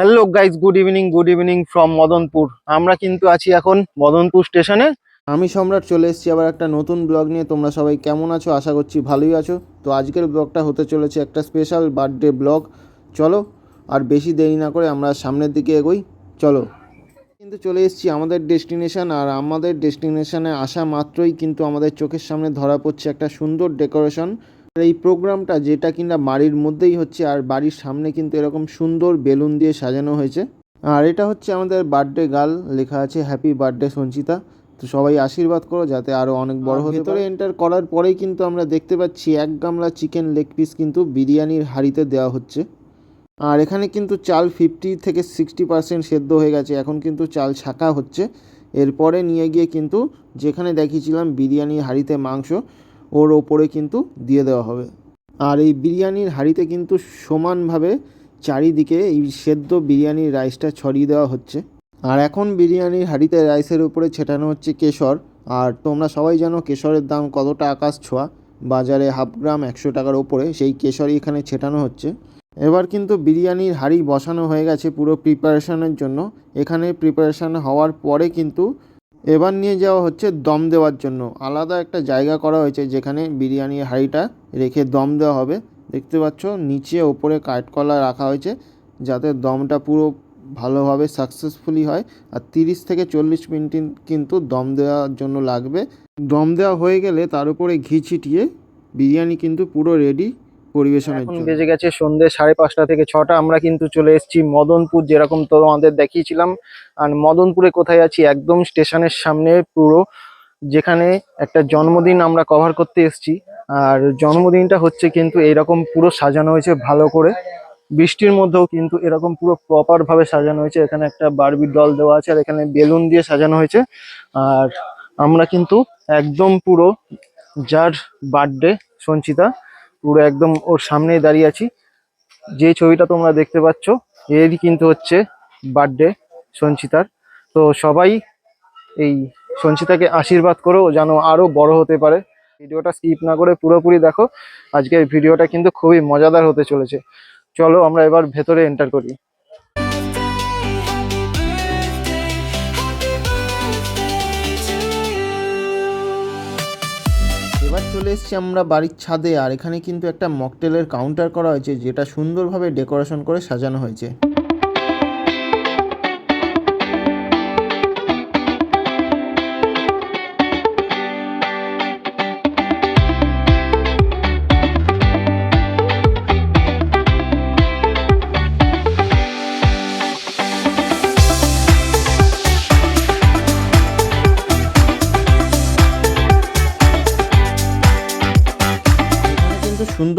Hello guys good evening good evening from Madanpur আমরা কিন্তু আছি এখন মদনপুর স্টেশনে আমি সম্রাট চলে এসেছি, আবার একটা নতুন ব্লগ নিয়ে। তোমরা সবাই কেমন আছো? আশা করছি ভালোই আছো। তো আজকের ব্লগটা হতে চলেছে একটা স্পেশাল বার্থডে ব্লগ চলো, আর বেশি দেরি না করে আমরা সামনের দিকে এগোই। চলো। কিন্তু চলে এসেছি আমাদের ডেস্টিনেশন আর আমাদের ডেস্টিনেশনে আসা মাত্রই কিন্তু আমাদের চোখের সামনে ধরা পড়ছে একটা সুন্দর ডেকোরেশন এই প্রোগ্রামটা যেটা কিনা বাড়ির মধ্যেই হচ্ছে আর বাড়ির সামনে কিন্তু এরকম সুন্দর বেলুন দিয়ে সাজানো হয়েছে। আর এটা হচ্ছে আমাদের বার্থডে গার্ল লেখা আছে হ্যাপি বার্থডে সঞ্চিতা। তো সবাই আশীর্বাদ করো যাতে আরও অনেক বড় হতে পারে। এন্টার করার পরেই কিন্তু আমরা দেখতে পাচ্ছি এক গামলা চিকেন লেগ পিস কিন্তু বিরিয়ানির হাঁড়িতে দেওয়া হচ্ছে। আর এখানে কিন্তু চাল ফিফটি থেকে সিক্সটি পার্সেন্ট সেদ্ধ হয়ে গেছে। এখন কিন্তু চাল ছাকা হচ্ছে। এরপরে নিয়ে গিয়ে কিন্তু যেখানে দেখিয়েছিলাম বিরিয়ানির হাঁড়িতে মাংস। ওর ওপরে কিন্তু দিয়ে দেওয়া হবে। আর এই বিরিয়ানির হাঁড়িতে কিন্তু সমানভাবে চারিদিকে এই সেদ্ধ বিরিয়ানির রাইসটা ছড়িয়ে দেওয়া হচ্ছে। আর এখন বিরিয়ানির হাঁড়িতে রাইসের উপরে ছেটানো হচ্ছে কেশর। আর তোমরা সবাই জানো কেশরের দাম কতটা আকাশ ছোঁয়া। বাজারে হাফ গ্রাম একশো টাকার ওপরে সেই কেশরই এখানে ছেটানো হচ্ছে। এবার কিন্তু বিরিয়ানির হাঁড়ি বসানো হয়ে গেছে পুরো প্রিপারেশানের জন্য। এখানে প্রিপারেশান হওয়ার পরে কিন্তু এবার নিয়ে যাওয়া হচ্ছে দম দেওয়ার জন্য। আলাদা একটা জায়গা করা হয়েছে যেখানে বিরিয়ানির হাঁড়িটা রেখে দম দেওয়া হবে। দেখতে পাচ্ছ, নিচে ওপরে কাঠকলা রাখা হয়েছে যাতে দমটা পুরো ভালোভাবে সাকসেসফুলি হয়। আর তিরিশ থেকে চল্লিশ মিনিট কিন্তু দম দেওয়ার জন্য লাগবে। দম দেওয়া হয়ে গেলে তার উপরে ঘি ছিটিয়ে বিরিয়ানি কিন্তু পুরো রেডি পরিবেশনের জন্য। বেজে গেছে সন্ধ্যে সাড়ে পাঁচটা থেকে ছটা। আমরা কিন্তু চলে এসেছি মদনপুর যেরকম তোমাদের দেখিয়েছিলাম। আর মদনপুরে কোথায় আছি? একদম স্টেশনের সামনে পুরো যেখানে একটা জন্মদিন আমরা কভার করতে এসেছি। আর জন্মদিনটা হচ্ছে কিন্তু এইরকম পুরো সাজানো হয়েছে ভালো করে। বৃষ্টির মধ্যেও কিন্তু এরকম পুরো প্রপার ভাবে সাজানো হয়েছে। এখানে একটা বারবি ডল দেওয়া আছে আর এখানে বেলুন দিয়ে সাজানো হয়েছে। আর আমরা কিন্তু একদম পুরো যার বার্থডে সঞ্চিতা পুরো একদম ওর সামনে দাঁড়িয়ে আছি। যে ছবিটা তোমরা দেখতে পাচ্ছ, এরই কিন্তু হচ্ছে বার্থডে সঞ্চিতার। তো সবাই এই সঞ্চিতাকে আশীর্বাদ করো, যেন আরও বড় হতে পারে। ভিডিওটা স্কিপ না করে পুরোপুরি দেখো। আজকের ভিডিওটা কিন্তু খুবই মজাদার হতে চলেছে। চলো আমরা এবার ভেতরে এন্টার করি। চলে এসেছি আমরা বাড়ির ছাদে, আর এখানে কিন্তু একটা মকটেলের কাউন্টার করা হয়েছে, যেটা সুন্দরভাবে ডেকোরেশন করে সাজানো হয়েছে।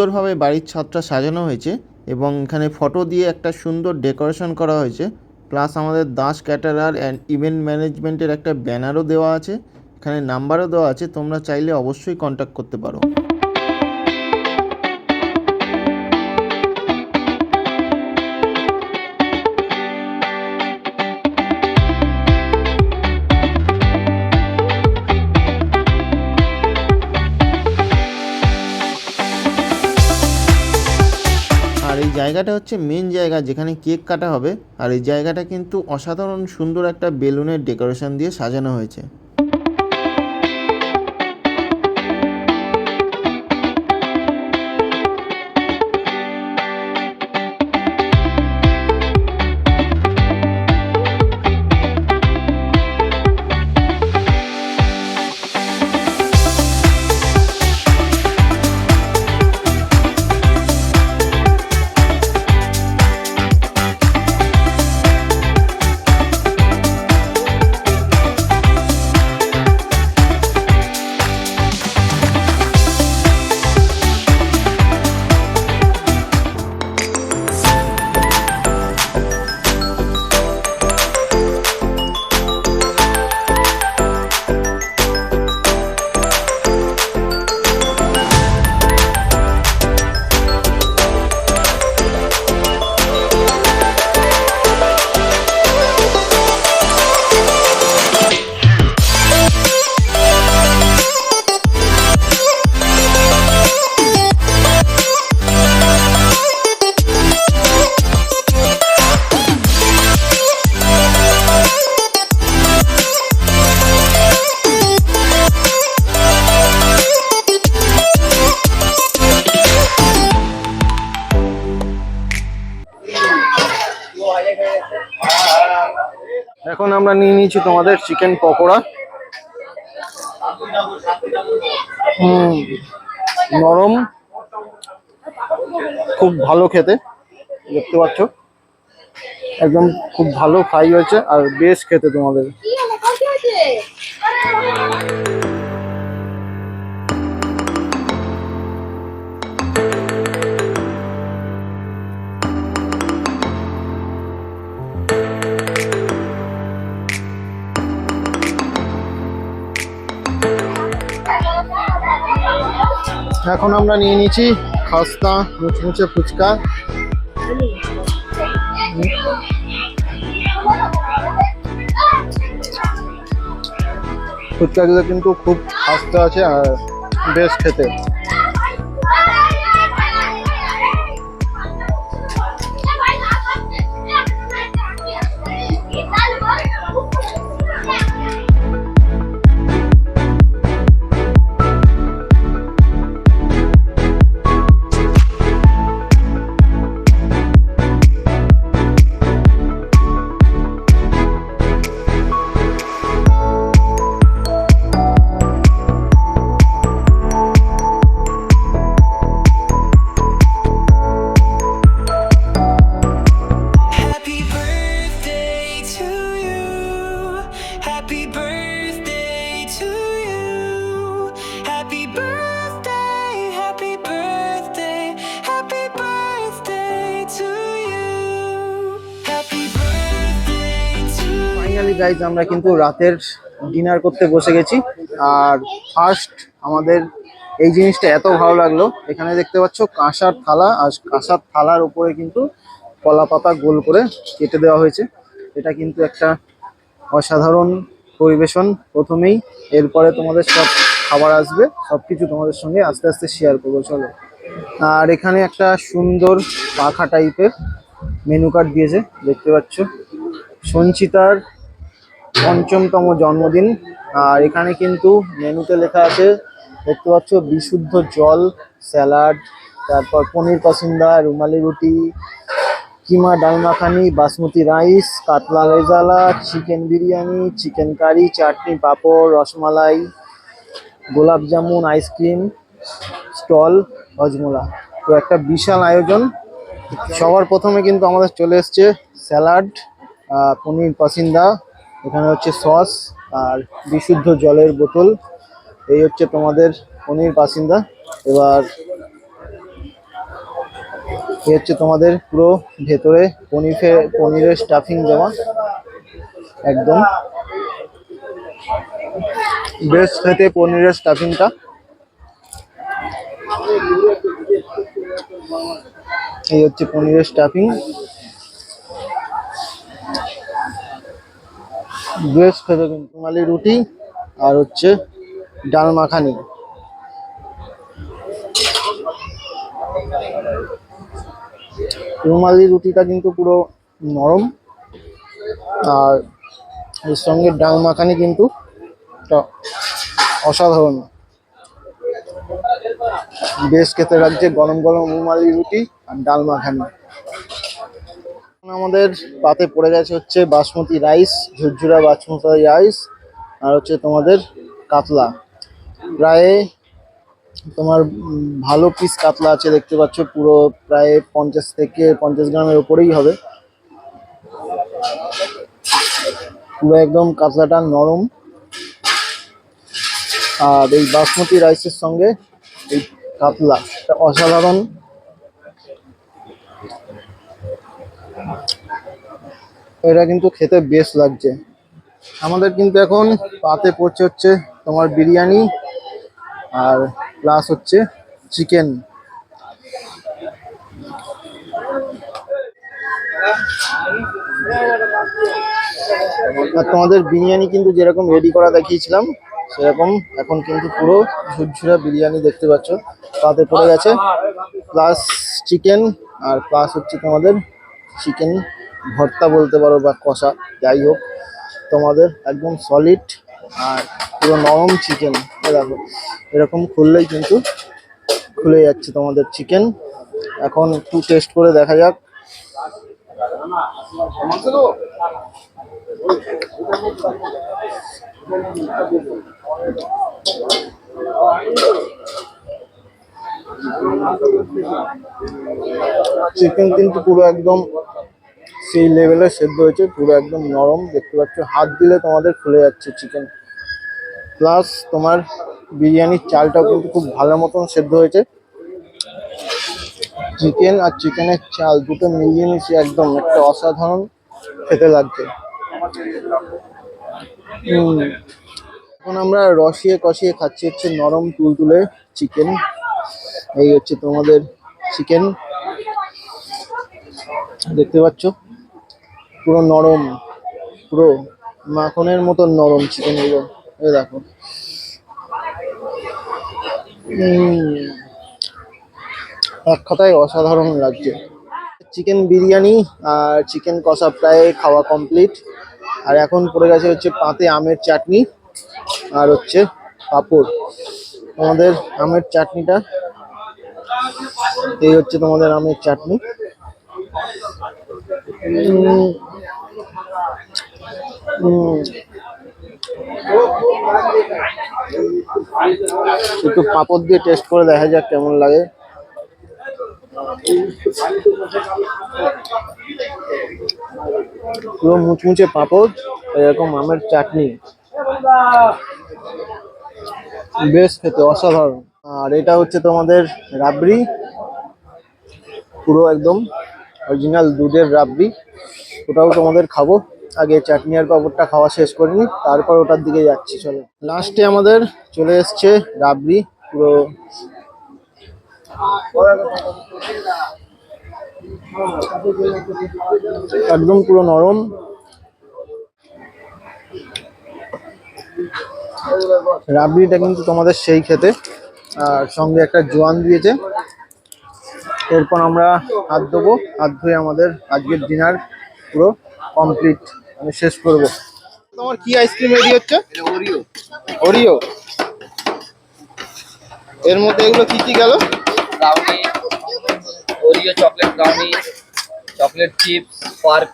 সুন্দরভাবে বাড়ির ছাদটা সাজানো হয়েছে এবং এখানে ফটো দিয়ে একটা সুন্দর ডেকোরেশন করা হয়েছে। প্লাস আমাদের দাস ক্যাটারার অ্যান্ড ইভেন্ট ম্যানেজমেন্টের একটা ব্যানারও দেওয়া আছে। এখানে নাম্বারও দেওয়া আছে, তোমরা চাইলে অবশ্যই কন্ট্যাক্ট করতে পারো। জায়গাটা হচ্ছে মেন জায়গা যেখানে কেক কাটা হবে। আর এই জায়গাটা কিন্তু অসাধারণ সুন্দর একটা বেলুনের ডেকোরেশন দিয়ে সাজানো হয়েছে। এখন আমরা নিয়ে নিয়েছি তোমাদের চিকেন পকোড়া। হুম, নরম, খুব ভালো খেতে, দেখতে পাচ্ছ। একদম খুব ভালো ফ্রাই হয়েছে, আর বেশ খেতে তোমাদের। এখন আমরা নিয়ে নিয়েছি খাস্তা, মুচমুচে ফুচকা। ফুচকাগুলো কিন্তু খুব খাস্তা আছে আর বেশ খেতে। গাইজ আমরা কিন্তু রাতের ডিনার করতে বসে গেছি। আর ফার্স্ট আমাদের এই জিনিসটা এত ভালো লাগল। এখানে দেখতে পাচ্ছ কাঁসার থালা, আর কাঁসার থালার উপরে কিন্তু কলা পাতা গোল করে কেটে দেওয়া হয়েছে। এটা কিন্তু একটা অসাধারণ পরিবেশন প্রথমেই। এরপরে তোমাদের সব খাবার আসবে সব কিছু তোমাদের সঙ্গে আস্তে আস্তে শেয়ার করব, চলো। আর এখানে একটা সুন্দর পাখা টাইপের মেনু কার্ড দিয়েছে, দেখতে পাচ্ছ। সঞ্চিতার পঞ্চমতম জন্মদিন। আর এখানে কিন্তু মেনুতে লেখা আছে, দেখতে পাচ্ছ, বিশুদ্ধ জল, স্যালাড, তারপর পনির পাসিন্দা, রুমালি রুটি, কিমা ডাল মাখানি, বাসমতি রাইস, কাতলা rezala, chicken biryani, chicken curry, chutney, papad, rasmalai, gulab jamun, ice cream, stall Hajmola তো একটা বিশাল আয়োজন। সবার প্রথমে কিন্তু আমাদের চলে এসছে স্যালাড পনির পাসিন্দা এখানে হচ্ছে সস আর বিশুদ্ধ জলের বোতল। এই হচ্ছে তোমাদের পনির বাসিন্দা। এবার এই হচ্ছে তোমাদের পুরো ভেতরে পনির পনিরের স্টাফিং দেওয়া। একদম। বেশ খেতে পনিরের স্টাফিংটা এই হচ্ছে পনিরের স্টাফিং বেশ খেতে কিন্তু। রুমালি রুটি আর হচ্ছে ডাল মাখানি। রুমালি রুটিটা কিন্তু পুরো নরম। আর এর সঙ্গে ডাল মাখানি কিন্তু অসাধারণ। বেশ খেতে লাগছে গরম গরম রুমালি রুটি আর ডাল মাখানি। আমাদের পাতে পড়ে গেছে হচ্ছে বাসমতি রাইস, ঝুরঝুরা বাসমতি রাইস, আর হচ্ছে তোমাদের কাতলা। প্রায় তোমার ভালো পিস কাতলা আছে, দেখতে পাচ্ছ, পুরো প্রায় পঞ্চাশ থেকে পঞ্চাশ গ্রামের উপরেই হবে। পুরো একদম কাতলাটা নরম। আর এই বাসমতি রাইসের সঙ্গে এই কাতলা অসাধারণ। এটা কিন্তু খেতে বেশ লাগছে। আমাদের কিন্তু এখন পাতে পড়ছে হচ্ছে তোমার বিরিয়ানি আর প্লাস হচ্ছে চিকেন আর তোমাদের বিরিয়ানি কিন্তু যেরকম রেডি করা দেখিয়েছিলাম, সেরকম এখন কিন্তু পুরো ঝুরঝুরা বিরিয়ানি দেখতে পাচ্ছ। পাতে পড়ে গেছে প্লাস চিকেন আর প্লাস হচ্ছে তোমাদের চিকেন ভর্তা বলতে পারো বা কষা, যাই হোক, তোমাদের একদম সলিড আর পুরো নরম চিকেন দেখো, এরকম খুললেই কিন্তু খুলে যাচ্ছে তোমাদের চিকেন এখন একটু টেস্ট করে দেখা যাক। চিকেন কিন্তু পুরো একদম সেই লেভেলে সেদ্ধ হয়েছে, পুরো একদম নরম। দেখতে পাচ্ছ, হাত দিলে তোমাদের খুলে যাচ্ছে চিকেন প্লাস তোমার বিরিয়ানির চালটাও কিন্তু খুব ভালো মতন সেদ্ধ হয়েছে। চিকেন আর চিকেনের চাল দুটো মিলিয়ে মিশিয়ে একদম একটা অসাধারণ খেতে লাগছে। এখন আমরা রসিয়ে কষিয়ে খাচ্ছি হচ্ছে নরম তুলতুলে চিকেন এই হচ্ছে তোমাদের চিকেন দেখতে পাচ্ছ? পুরো নরম, পুরো মাখনের মতো নরম চিকেন এগুলো এই দেখো। এক কথায় অসাধারণ লাগছে। চিকেন বিরিয়ানি আর চিকেন কষা প্রায় খাওয়া কমপ্লিট আর এখন পড়ে গেছে হচ্ছে পাতে আমের চাটনি আর হচ্ছে পাঁপড়। তোমাদের আমের চাটনিটা? এই হচ্ছে তোমাদের আমের চাটনি। একটু পাঁপড় দিয়ে টেস্ট করে দেখা যাক কেমন লাগে। পুরো মুচমুচে পাঁপড়, এরকম আমের চাটনি। বেশ খেতে অসাধারণ। আর এটা হচ্ছে তোমাদের রাবড়ি। পুরো একদম অরিজিনাল দুধের রাবড়ি ওটাও তোমাদের খাব। আগে চাটনি আর পাঁপড়টা খাওয়া শেষ করিনি তারপর ওটার দিকে যাচ্ছি, চলো। লাস্টে আমাদের চলে এসছে রাবড়ি পুরো একদম পুরো নরম। রাবড়িটা কিন্তু তোমাদের সেই খেতে। আর সঙ্গে একটা জোয়ান দিয়েছে। এরপর আমরা হাত দেবো হাত ধুয়ে আমাদের আজকের ডিনার পুরো কমপ্লিট আমি শেষ করব। তোমার কি আইসক্রিম রেডি হচ্ছে? ওরিও ওরিও এর মধ্যে এগুলো কি কি গেল? Brownie Oreo chocolate brownie chocolate chips park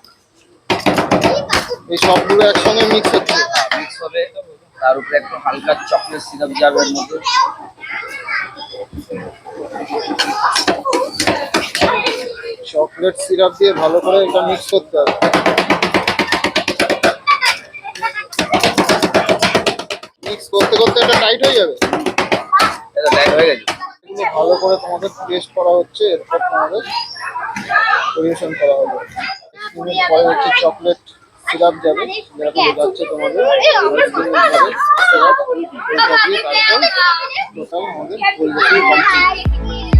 এই সবগুলো একসঙ্গে মিক্স হচ্ছে? মিক্স হবে। তার উপরে একটু হালকা চকলেট সিরাপ যাবে এর মধ্যে চকলেট সিরাপ দিয়ে ভালো করে এটা মিক্স করতে হবে। মিক্স করতে করতে এটা টাইট হয়ে যাবে? এটা ব্যাগ হয়ে গেছে। ভালো করে তোমাদের টেস্ট করা হচ্ছে এরপর তোমাদের পরিবেশন করা হবে। পরে হচ্ছে চকলেট সিরাপ যাবে যেরকম তোমাদের। টোটাল আমাদের পরিবেশন কমপ্লিট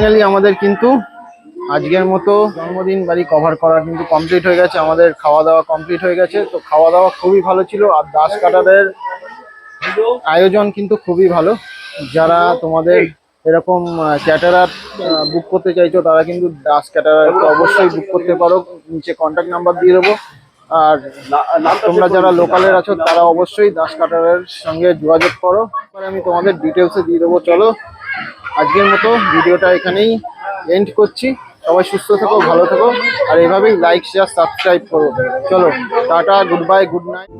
ফাইনালি আমাদের কিন্তু আজকের মতো জন্মদিন বাড়ি কভার করা কিন্তু কমপ্লিট হয়ে গেছে। আমাদের খাওয়া দাওয়া কমপ্লিট হয়ে গেছে। তো খাওয়া দাওয়া খুবই ভালো ছিল আর দাস কাটারের আয়োজন কিন্তু খুবই ভালো। যারা তোমাদের এরকম ক্যাটারার বুক করতে চাইছো, তারা কিন্তু দাস ক্যাটারার অবশ্যই বুক করতে পারো। নিচে কন্ট্যাক্ট নাম্বার দিয়ে দেবো। আর তোমরা যারা লোকালের আছো, তারা অবশ্যই দাস কাটারের সঙ্গে যোগাযোগ করো। আমি তোমাদের ডিটেলসে দিয়ে দেবো। চলো। আজকের মতো ভিডিওটা এখানেই এন্ড করছি। সবাই সুস্থ থাকো, ভালো থাকো, আর এভাবেই লাইক শেয়ার সাবস্ক্রাইব করো। চলো, tata good bye good night